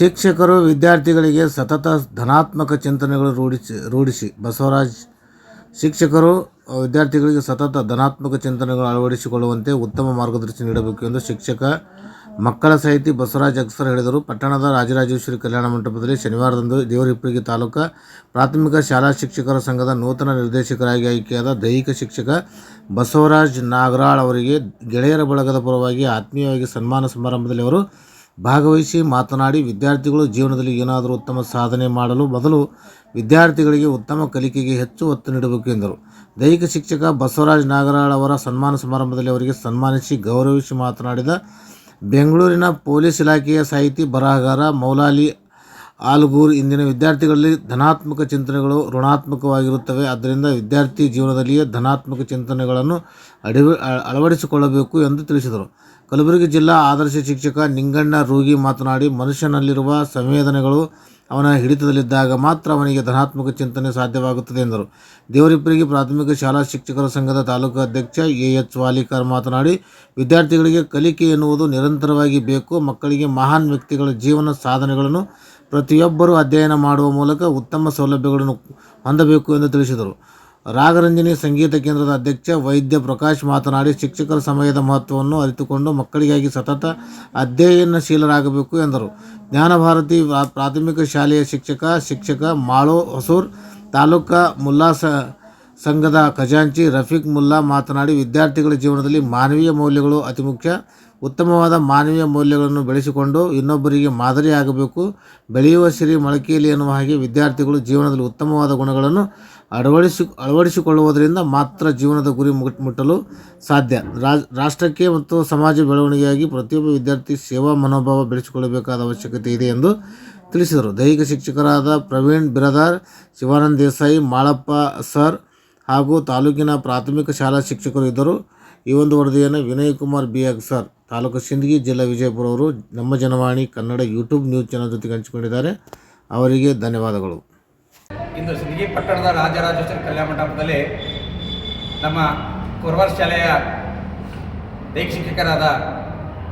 ಶಿಕ್ಷಕರು ವಿದ್ಯಾರ್ಥಿಗಳಿಗೆ ಸತತ ಧನಾತ್ಮಕ ಚಿಂತನೆಗಳು ರೂಢಿಸಿ ರೂಢಿಸಿ. ಬಸವರಾಜ್, ಶಿಕ್ಷಕರು ವಿದ್ಯಾರ್ಥಿಗಳಿಗೆ ಸತತ ಧನಾತ್ಮಕ ಚಿಂತನೆಗಳು ಅಳವಡಿಸಿಕೊಳ್ಳುವಂತೆ ಉತ್ತಮ ಮಾರ್ಗದರ್ಶನ ನೀಡಬೇಕು ಎಂದು ಶಿಕ್ಷಕ ಮಕ್ಕಳ ಸಾಹಿತಿ ಬಸವರಾಜ್ ಅಕ್ಸರ್ ಹೇಳಿದರು. ಪಟ್ಟಣದ ರಾಜರಾಜೇಶ್ವರಿ ಕಲ್ಯಾಣ ಮಂಟಪದಲ್ಲಿ ಶನಿವಾರದಂದು ದೇವರಿಪ್ಪಿಗೆ ತಾಲೂಕು ಪ್ರಾಥಮಿಕ ಶಾಲಾ ಶಿಕ್ಷಕರ ಸಂಘದ ನೂತನ ನಿರ್ದೇಶಕರಾಗಿ ಆಯ್ಕೆಯಾದ ದೈಹಿಕ ಶಿಕ್ಷಕ ಬಸವರಾಜ್ ನಾಗರಾಳ್ ಅವರಿಗೆ ಗೆಳೆಯರ ಬಳಗದ ಪರವಾಗಿ ಆತ್ಮೀಯವಾಗಿ ಸನ್ಮಾನ ಸಮಾರಂಭದಲ್ಲಿ ಅವರು ಭಾಗವಹಿಸಿ ಮಾತನಾಡಿ ವಿದ್ಯಾರ್ಥಿಗಳು ಜೀವನದಲ್ಲಿ ಏನಾದರೂ ಉತ್ತಮ ಸಾಧನೆ ಮಾಡಲು ಬದಲು ವಿದ್ಯಾರ್ಥಿಗಳಿಗೆ ಉತ್ತಮ ಕಲಿಕೆಗೆ ಹೆಚ್ಚು ಒತ್ತು ನೀಡಬೇಕು ಎಂದರು. ದೈಹಿಕ ಶಿಕ್ಷಕ ಬಸವರಾಜ್ ನಾಗರಾಳ್ ಅವರ ಸನ್ಮಾನ ಸಮಾರಂಭದಲ್ಲಿ ಅವರಿಗೆ ಸನ್ಮಾನಿಸಿ ಗೌರವಿಸಿ ಮಾತನಾಡಿದ ಬೆಂಗಳೂರಿನ ಪೊಲೀಸ್ ಇಲಾಖೆಯ ಸಾಹಿತಿ ಬರಹಗಾರ ಮೌಲಾಲಿ ಆಲ್ಗೂರ್ ಇಂದಿನ ವಿದ್ಯಾರ್ಥಿಗಳಲ್ಲಿ ಧನಾತ್ಮಕ ಚಿಂತನೆಗಳು ಋಣಾತ್ಮಕವಾಗಿರುತ್ತವೆ. ಆದ್ದರಿಂದ ವಿದ್ಯಾರ್ಥಿ ಜೀವನದಲ್ಲಿಯೇ ಧನಾತ್ಮಕ ಚಿಂತನೆಗಳನ್ನು ಅಡಿವ ಅಳವಡಿಸಿಕೊಳ್ಳಬೇಕು ಎಂದು ತಿಳಿಸಿದರು. ಕಲಬುರಗಿ ಜಿಲ್ಲಾ ಆದರ್ಶ ಶಿಕ್ಷಕ ನಿಂಗಣ್ಣ ರೂಗಿ ಮಾತನಾಡಿ, ಮನುಷ್ಯನಲ್ಲಿರುವ ಸಂವೇದನೆಗಳು ಅವನ ಹಿಡಿತದಲ್ಲಿದ್ದಾಗ ಮಾತ್ರ ಅವನಿಗೆ ಧನಾತ್ಮಕ ಚಿಂತನೆ ಸಾಧ್ಯವಾಗುತ್ತದೆ ಎಂದರು. ದೇವರಿಪ್ಪರಿಗೆ ಪ್ರಾಥಮಿಕ ಶಾಲಾ ಶಿಕ್ಷಕರ ಸಂಘದ ತಾಲೂಕು ಅಧ್ಯಕ್ಷ ಎ ಎಚ್ ವಾಲಿಕರ್ ಮಾತನಾಡಿ, ವಿದ್ಯಾರ್ಥಿಗಳಿಗೆ ಕಲಿಕೆ ಎನ್ನುವುದು ನಿರಂತರವಾಗಿ ಬೇಕು. ಮಕ್ಕಳಿಗೆ ಮಹಾನ್ ವ್ಯಕ್ತಿಗಳ ಜೀವನ ಸಾಧನೆಗಳನ್ನು ಪ್ರತಿಯೊಬ್ಬರೂ ಅಧ್ಯಯನ ಮಾಡುವ ಮೂಲಕ ಉತ್ತಮ ಸೌಲಭ್ಯಗಳನ್ನು ಹೊಂದಬೇಕು ಎಂದು ತಿಳಿಸಿದರು. ರಾಗರಂಜನಿ ಸಂಗೀತ ಕೇಂದ್ರದ ಅಧ್ಯಕ್ಷ ವೈದ್ಯ ಪ್ರಕಾಶ್ ಮಾತನಾಡಿ, ಶಿಕ್ಷಕರ ಸಮಯದ ಮಹತ್ವವನ್ನು ಅರಿತುಕೊಂಡು ಮಕ್ಕಳಿಗಾಗಿ ಸತತ ಅಧ್ಯಯನಶೀಲರಾಗಬೇಕು ಎಂದರು. ಜ್ಞಾನಭಾರತಿ ಪ್ರಾ- ಪ್ರಾಥಮಿಕ ಶಾಲೆಯ ಶಿಕ್ಷಕ ಶಿಕ್ಷಕ ಮಾಳೋ ಹೊಸೂರ್, ತಾಲೂಕಾ ಮುಲ್ಲಾ ಸ ಸಂಘದ ಖಜಾಂಚಿ ರಫೀಕ್ ಮುಲ್ಲಾ ಮಾತನಾಡಿ, ವಿದ್ಯಾರ್ಥಿಗಳ ಜೀವನದಲ್ಲಿ ಮಾನವೀಯ ಮೌಲ್ಯಗಳು ಅತಿ ಮುಖ್ಯ. ಉತ್ತಮವಾದ ಮಾನವೀಯ ಮೌಲ್ಯಗಳನ್ನು ಬೆಳೆಸಿಕೊಂಡು ಇನ್ನೊಬ್ಬರಿಗೆ ಮಾದರಿಯಾಗಬೇಕು. ಬೆಳೆಯುವ ಸಿರಿ ಮೊಳಕೆಯಲ್ಲಿ ಎನ್ನುವ ಹಾಗೆ ವಿದ್ಯಾರ್ಥಿಗಳು ಜೀವನದಲ್ಲಿ ಉತ್ತಮವಾದ ಗುಣಗಳನ್ನು ಅಳವಡಿಸಿ, ಅಳವಡಿಸಿಕೊಳ್ಳುವುದರಿಂದ ಮಾತ್ರ ಜೀವನದ ಗುರಿ ಮುಟ್ಟಲು ಸಾಧ್ಯ. ರಾಷ್ಟ್ರಕ್ಕೆ ಮತ್ತು ಸಮಾಜ ಬೆಳವಣಿಗೆಯಾಗಿ ಪ್ರತಿಯೊಬ್ಬ ವಿದ್ಯಾರ್ಥಿ ಸೇವಾ ಮನೋಭಾವ ಬೆಳೆಸಿಕೊಳ್ಳಬೇಕಾದ ಅವಶ್ಯಕತೆ ಇದೆ ಎಂದು ತಿಳಿಸಿದರು. ದೈಹಿಕ ಶಿಕ್ಷಕರಾದ ಪ್ರವೀಣ್ ಬಿರದಾರ್, ಶಿವಾನಂದ ದೇಸಾಯಿ, ಮಾಳಪ್ಪ ಸರ್ ಹಾಗೂ ತಾಲೂಕಿನ ಪ್ರಾಥಮಿಕ ಶಾಲಾ ಶಿಕ್ಷಕರು ಇದ್ದರು. ಈ ಒಂದು ವರದಿಯನ್ನು ವಿನಯ್ ಕುಮಾರ್ ಬಿ ಸರ್, ತಾಲೂಕು ಸಿಂದಗಿ ಜಿಲ್ಲಾ ವಿಜಯಪುರ ಅವರು ನಮ್ಮ Janavani Kannada YouTube news channel ಜೊತೆಗೆ ಹಂಚಿಕೊಂಡಿದ್ದಾರೆ. ಅವರಿಗೆ ಧನ್ಯವಾದಗಳು. ಇಂದು ಸಿಂದಗಿ ಪಟ್ಟಣದ ರಾಜರಾಜೇಶ್ವರ ಕಲ್ಯಾಣ ಮಂಟಪದಲ್ಲಿ ನಮ್ಮ ಕುರ್ವಾರ್ ಶಾಲೆಯ ಶಿಕ್ಷಕರಾದ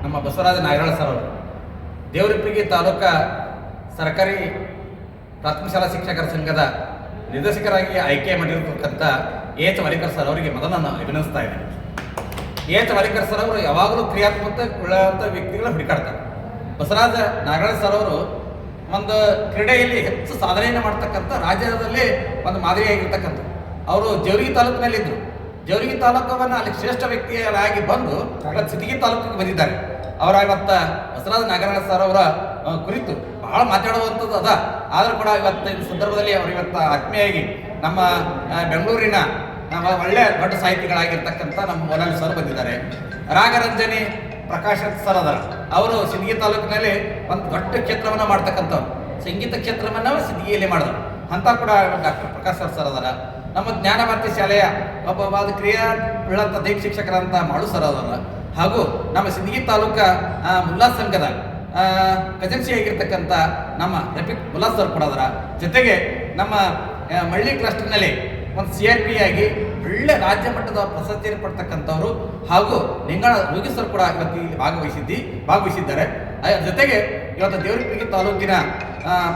ನಮ್ಮ ಬಸವರಾಜ ನಾಗರಾಳ ಸರ್ ಅವರು, ದೇವರಿಪ್ಪಿಗೆ ತಾಲೂಕ ಸರ್ಕಾರಿ ಪ್ರಾಥಮಿಕ ಶಾಲಾ ಶಿಕ್ಷಕರ ಸಂಘದ ನಿರ್ದೇಶಕರಾಗಿ ಆಯ್ಕೆ ಮಾಡಿರತಕ್ಕಂಥ ಏತ್ ಮಲಿಕರ್ ಸರ್ ಅವರಿಗೆ ಮೊದಲು ನಾನು ಅಭಿನಂದಿಸ್ತಾ ಇದ್ದೇನೆ. ಎಚ್ ಮಲಿಕರ್ ಸರ್ ಅವರು ಯಾವಾಗಲೂ ಕ್ರಿಯಾತ್ಮಕ ಉಳ್ಳಂಥ ವ್ಯಕ್ತಿಗಳ ಹುಡುಕಾಡ್ತಾರೆ. ಬಸವರಾಜ ನಾಗರಾಜ್ ಸರ್ ಅವರು ಒಂದು ಕ್ರೀಡೆಯಲ್ಲಿ ಹೆಚ್ಚು ಸಾಧನೆಯನ್ನು ಮಾಡ್ತಕ್ಕಂಥ ರಾಜ್ಯದಲ್ಲಿ ಒಂದು ಮಾದರಿಯಾಗಿರ್ತಕ್ಕಂಥ ಅವರು ಜವರಿಗೆ ತಾಲೂಕಿನಲ್ಲಿದ್ದರು. ಜವರಿಗೆ ತಾಲೂಕವನ್ನು ಅಲ್ಲಿ ಶ್ರೇಷ್ಠ ವ್ಯಕ್ತಿಯಾಗಿ ಬಂದು ಸಿಟಗಿ ತಾಲೂಕಿಗೆ ಬಂದಿದ್ದಾರೆ. ಅವರ ಇವತ್ತ ಬಸವರಾಜ ನಾಗರಾಜ್ ಸರ್ ಅವರ ಕುರಿತು ಬಹಳ ಮಾತಾಡುವಂಥದ್ದು ಅದ. ಆದರೂ ಕೂಡ ಇವತ್ತಿನ ಸಂದರ್ಭದಲ್ಲಿ ಅವರು ಇವತ್ತು ಆತ್ಮೀಯಾಗಿ ನಮ್ಮ ಬೆಂಗಳೂರಿನ, ನಮ್ಮ ಒಳ್ಳೆಯ ದೊಡ್ಡ ಸಾಹಿತಿಗಳಾಗಿರ್ತಕ್ಕಂಥ ನಮ್ಮ ಮೊದಲ ಸರ್ ಬಂದಿದ್ದಾರೆ. ರಾಗರಂಜನಿ ಪ್ರಕಾಶ್ ಸರ್ ಅದರ. ಅವರು ಸಿಂದಗಿ ತಾಲೂಕಿನಲ್ಲಿ ಒಂದು ದೊಡ್ಡ ಕ್ಷೇತ್ರವನ್ನು ಮಾಡ್ತಕ್ಕಂಥವ್ರು. ಸಂಗೀತ ಕ್ಷೇತ್ರವನ್ನು ಸಿಂದಗಿಯಲ್ಲಿ ಮಾಡಿದ್ರು. ಅಂತ ಕೂಡ ಡಾಕ್ಟರ್ ಪ್ರಕಾಶ್ ಸರ್ ಅದರ. ನಮ್ಮ ಜ್ಞಾನಭಾರತಿ ಶಾಲೆಯ ಒಬ್ಬ ಅದು ಕ್ರಿಯಾ ಉಳ್ಳಂಥ ದೈಹಿಕ ಶಿಕ್ಷಕರಂತ ಮಾಡು ಸರ್ ಅದರ. ಹಾಗೂ ನಮ್ಮ ಸಿಂದಗಿ ತಾಲೂಕ ಮುಲ್ಲಾ ಸಂಘದ ಕಜನ್ಸಿ ಆಗಿರ್ತಕ್ಕಂಥ ನಮ್ಮ ರಫೀಕ್ ಉಲ್ಲಾಸ್ ಸರ್ ಕೂಡ ಅದರ ಜೊತೆಗೆ ನಮ್ಮ ಮಳ್ಳಿ ಕ್ಲಸ್ಟರ್ನಲ್ಲಿ ಒಂದು ಸಿ ಆರ್ ಪಿ ಆಗಿ ಒಳ್ಳೆ ರಾಜ್ಯ ಮಟ್ಟದ ಪ್ರಶಸ್ತಿಯನ್ನು ಪಡ್ತಕ್ಕಂಥವ್ರು ಹಾಗೂ ನಿಂಗಳ ಯೋಗಿ ಸರ್ ಕೂಡ ಇವತ್ತು ಭಾಗವಹಿಸಿದ್ದಿ, ಭಾಗವಹಿಸಿದ್ದಾರೆ. ಅದರ ಜೊತೆಗೆ ಇವತ್ತು ದೇವರಪೇಟೆ ತಾಲೂಕಿನ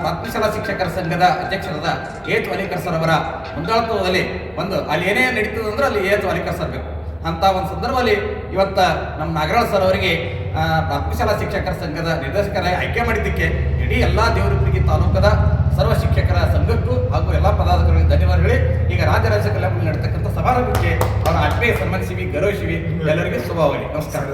ಪ್ರಾಥಮಿಕ ಶಿಕ್ಷಕರ ಸಂಘದ ಅಧ್ಯಕ್ಷರಾದ ಏತ್ ವಾಲಿಕರ್ ಸರ್ ಅವರ ಮುಂದಾಳತ್ವದಲ್ಲಿ ಒಂದು ಅಲ್ಲಿ ಏನೇ ನಡೀತದೆ ಅಂದ್ರೆ ಅಲ್ಲಿ ಏತ್ ವಾಲಿಕರ್ ಸರ್ ಬೇಕು. ಅಂತ ಒಂದು ಸಂದರ್ಭದಲ್ಲಿ ಇವತ್ತ ನಮ್ಮ ನಾಗರಾಜ್ ಸರ್ ಅವರಿಗೆ ಪ್ರಾಥಮಿಕ ಶಿಕ್ಷಕರ ಸಂಘದ ನಿರ್ದೇಶಕರಾಗಿ ಆಯ್ಕೆ ಮಾಡಿದ್ದಕ್ಕೆ ಇಡೀ ಎಲ್ಲ ದೇವರಿಪುರಿಗೆ ತಾಲೂಕದ ಸರ್ವ ಶಿಕ್ಷಕರ ಸಂಘಕ್ಕೂ ಹಾಗೂ ಎಲ್ಲ ಪದಾಧಿಕಾರಿಗಳಿಗೆ ಧನ್ಯವಾದ ಹೇಳಿ, ಈಗ ರಾಜ್ಯ ರಾಜ್ಯ ಕಲ್ಯಾಣ ನಡೆತಕ್ಕಂಥ ಸಮಾರಂಭಕ್ಕೆ ಅವರ ಆತ್ಮೀಯ ಸನ್ಮಾನಿಸಿವಿ, ಗೌರವಿಸಿವಿ. ಎಲ್ಲರಿಗೆ ಶುಭವಾಗಲಿ ನಮಸ್ಕಾರ.